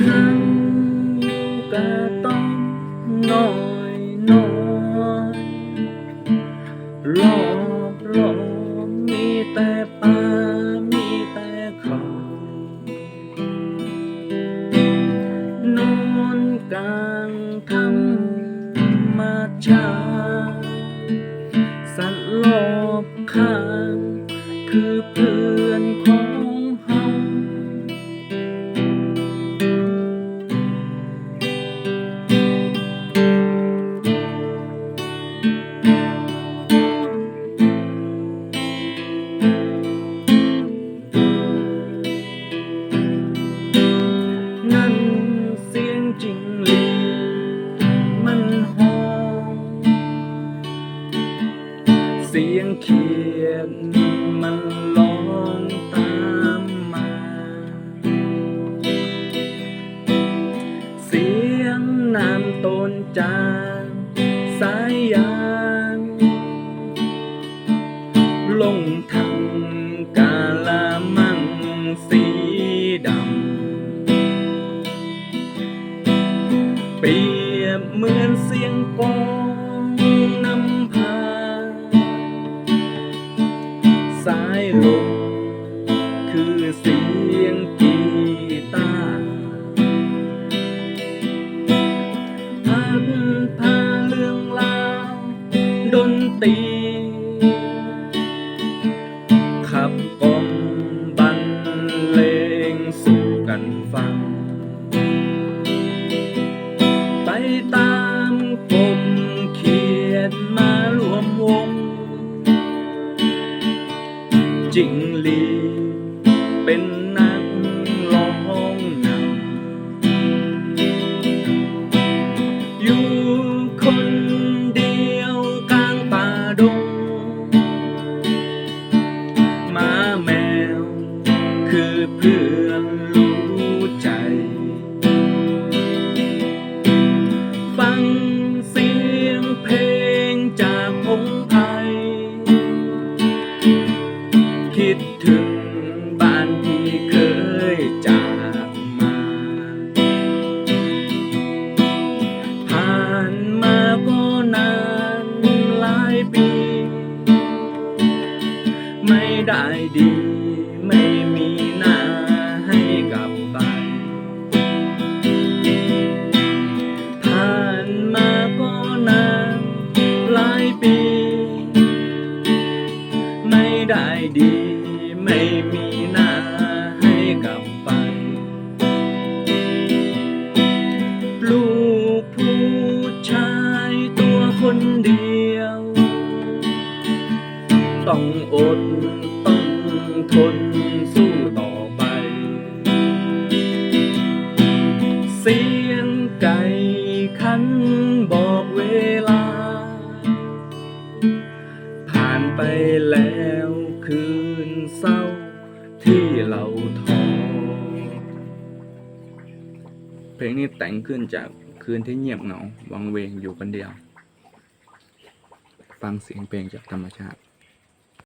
นั่งกะต้องน้อยน้อยรอบรอบมีแต่ป่ามีแต่เขานอนกลางธรรมชาติ เขียนมันร้องตามมา เสียงน้ำต้นจางสายยางลงทางกาละมังสีดำ เปรียบเหมือนเสียงกองนำ สายลมคือเสียงกีตาร์พัดพาเรื่องราวดนตรี จิงลีเป็น ด้ดีไม่มีหน้าให้กลับไป ผ่านมาก็นานหลายปี ไม่ได้ดีไม่มีหน้าให้กลับไป ลูกผู้ชายตัวคนเดียว ต้องอด ทนสู้ต่อไป เสียงไก่ขันบอกเวลา ผ่านไปแล้วคืนเศร้าที่เราท้อเพลงนี้แต่งขึ้นจากคืนที่เงียบเหงาวังเวงอยู่คนเดียว ฟังเสียงเพลงจากธรรมชาติ